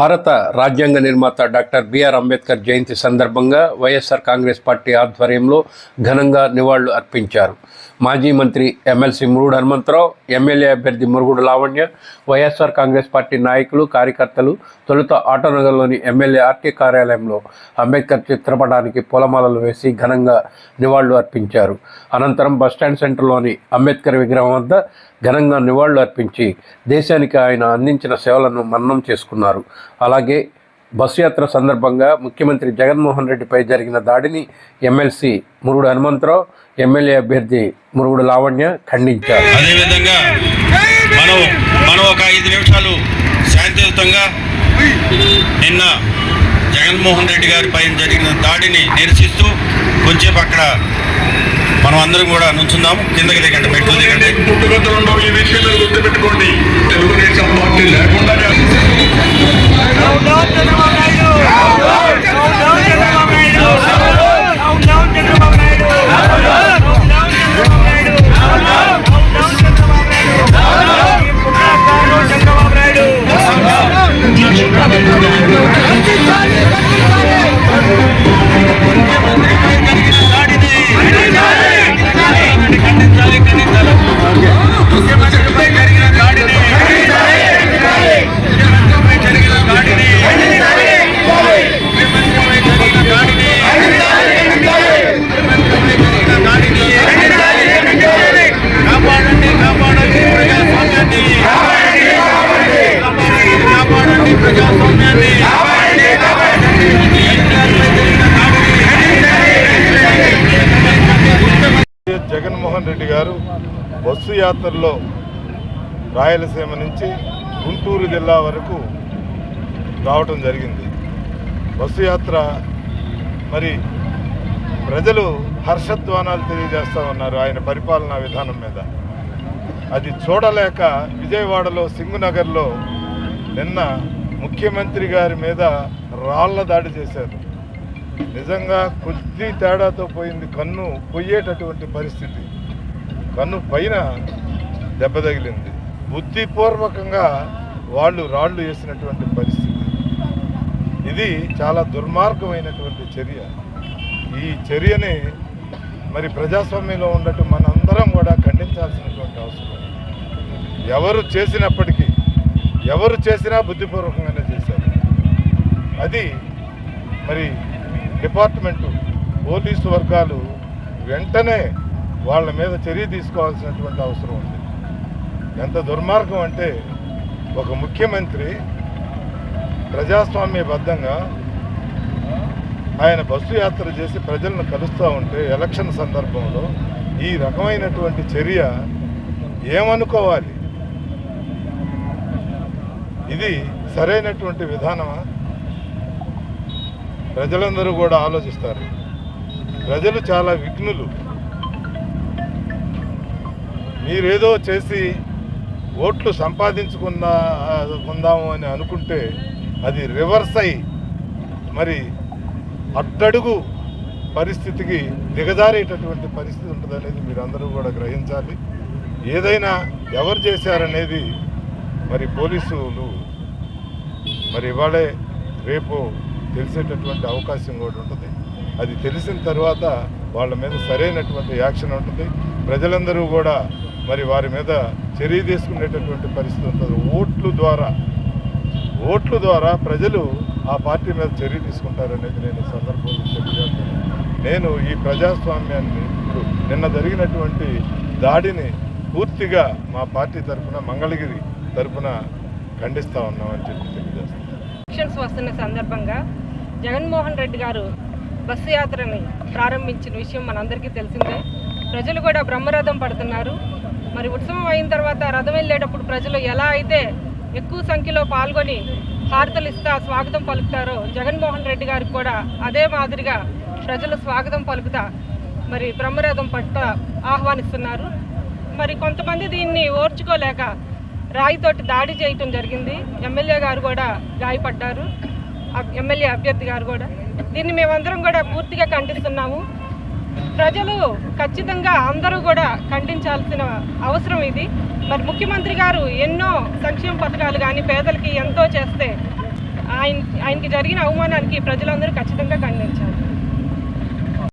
భారత రాజ్యాంగ నిర్మాత డాక్టర్ బిఆర్ అంబేద్కర్ జయంతి సందర్భంగా వైఎస్ఆర్ కాంగ్రెస్ పార్టీ ఆధ్వర్యంలో ఘనంగా నివాళులు అర్పించారు. మాజీ మంత్రి ఎమ్మెల్సీ మురుగుడు హనుమంతరావు ఎమ్మెల్యే అభ్యర్థి Murugudu Lavanya YSR Congress party నాయకులు కార్యకర్తలు తొలుత ఆటోనగర్లోని ఎమ్మెల్యే ఆర్కే కార్యాలయంలో అంబేద్కర్ చిత్రపటానికి పూలమాలలు వేసి ఘనంగా నివాళులు అర్పించారు. అనంతరం బస్టాండ్ సెంటర్లోని అంబేద్కర్ విగ్రహం వద్ద ఘనంగా నివాళులు అర్పించి దేశానికి ఆయన అందించిన సేవలను మన్నం చేసుకున్నారు. అలాగే బస్సు యాత్ర సందర్భంగా ముఖ్యమంత్రి జగన్మోహన్ రెడ్డిపై జరిగిన దాడిని ఎమ్మెల్సీ మురుగుడు హనుమంతరావు ఎమ్మెల్యే అభ్యర్థి మురుగుడు లావణ్య ఖండించారు. అదేవిధంగా మనం మనం ఒక ఐదు నిమిషాలు శాంతియుతంగా నిన్న జగన్మోహన్ రెడ్డి గారి పైన జరిగిన దాడిని నిరసిస్తూ కొంచెం అక్కడ మనం అందరం కూడా నుంచుందాము కిందకి దిగండి మెట్లు దిగండి. ఈ విషయంలో గుర్తుపెట్టుకోండి. తెలుగుదేశం పార్టీ లేకుండానే జగన్మోహన్ రెడ్డి గారు బస్సు యాత్రలో రాయలసీమ నుంచి గుంటూరు జిల్లా వరకు రావటం జరిగింది. బస్సు యాత్ర మరి ప్రజలు హర్షధ్వానాలు తెలియజేస్తూ ఉన్నారు ఆయన పరిపాలనా విధానం మీద. అది చూడలేక విజయవాడలో సింగునగర్లో నిన్న ముఖ్యమంత్రి గారి మీద రాళ్ళ దాడి చేశారు. నిజంగా కొద్ది తేడాతో పోయింది కన్ను పొయ్యేటటువంటి పరిస్థితి. కన్ను పైన దెబ్బ తగిలింది. బుద్ధిపూర్వకంగా వాళ్ళు రాళ్ళు వేసినటువంటి పరిస్థితి. ఇది చాలా దుర్మార్గమైనటువంటి చర్య. ఈ చర్యని మరి ప్రజాస్వామ్యంలో ఉన్నట్టు మనందరం కూడా ఖండించాల్సినటువంటి అవసరం. ఎవరు చేసినప్పటికీ ఎవరు చేసినా బుద్ధిపూర్వకంగానే చేశారు. అది మరి డిపార్ట్మెంటు పోలీసు వర్గాలు వెంటనే వాళ్ళ మీద చర్య తీసుకోవాల్సినటువంటి అవసరం ఉంది. ఎంత దుర్మార్గం అంటే ఒక ముఖ్యమంత్రి ప్రజాస్వామ్యబద్ధంగా ఆయన బస్సు యాత్ర చేసి ప్రజలను కలుస్తూ ఉంటే ఎలక్షన్ సందర్భంలో ఈ రకమైనటువంటి చర్య ఏమనుకోవాలి? ఇది సరైనటువంటి విధానమా? ప్రజలందరూ కూడా ఆలోచిస్తారు. ప్రజలు చాలా విఘ్నులు. మీరేదో చేసి ఓట్లు సంపాదించుకుందా కొందాము అని అనుకుంటే అది రివర్స్ అయి మరి అట్టడుగు పరిస్థితికి దిగజారేటటువంటి పరిస్థితి ఉంటుంది అనేది మీరందరూ కూడా గ్రహించాలి. ఏదైనా ఎవరు చేశారనేది మరి పోలీసులు మరి ఇవాళే రేపు తెలిసేటటువంటి అవకాశం కూడా ఉంటుంది. అది తెలిసిన తర్వాత వాళ్ళ మీద సరైనటువంటి యాక్షన్ ఉంటుంది. ప్రజలందరూ కూడా మరి వారి మీద చర్య తీసుకునేటటువంటి పరిస్థితి ఉంటుంది. ఓట్లు ద్వారా ఓట్లు ద్వారా ప్రజలు ఆ పార్టీ మీద చర్య తీసుకుంటారనేది నేను సందర్భంలో తెలియజేస్తాను. నేను ఈ ప్రజాస్వామ్యాన్ని ఇప్పుడు నిన్న జరిగినటువంటి దాడిని పూర్తిగా మా పార్టీ తరఫున మంగళగిరి తరఫున ఖండిస్తా ఉన్నామని చెప్పి తెలియజేస్తాను. ఎలక్షన్స్ వస్తున్న సందర్భంగా జగన్మోహన్ రెడ్డి గారు బస్సు యాత్రని ప్రారంభించిన విషయం మనందరికీ తెలిసిందే. ప్రజలు కూడా బ్రహ్మరథం పడుతున్నారు. మరి ఉత్సవం అయిన తర్వాత రథం వెళ్ళేటప్పుడు ప్రజలు ఎలా అయితే ఎక్కువ సంఖ్యలో పాల్గొని హారతలు ఇస్తా స్వాగతం పలుకుతారో జగన్మోహన్ రెడ్డి గారికి కూడా అదే మాదిరిగా ప్రజలు స్వాగతం పలుకుతా మరి బ్రహ్మరథం పట్ల ఆహ్వానిస్తున్నారు. మరి కొంతమంది దీన్ని ఓర్చుకోలేక రాయితోటి దాడి చేయటం జరిగింది. ఎమ్మెల్యే గారు కూడా గాయపడ్డారు. ఎమ్మెల్యే అభ్యర్థి గారు కూడా. దీన్ని మేమందరం కూడా పూర్తిగా ఖండిస్తున్నాము. ప్రజలు ఖచ్చితంగా అందరూ కూడా ఖండించాల్సిన అవసరం ఇది. మరి ముఖ్యమంత్రి గారు ఎన్నో సంక్షేమ పథకాలు కానీ పేదలకి ఎంతో చేస్తే ఆయన ఆయనకి జరిగిన అవమానానికి ప్రజలందరూ ఖచ్చితంగా ఖండించారు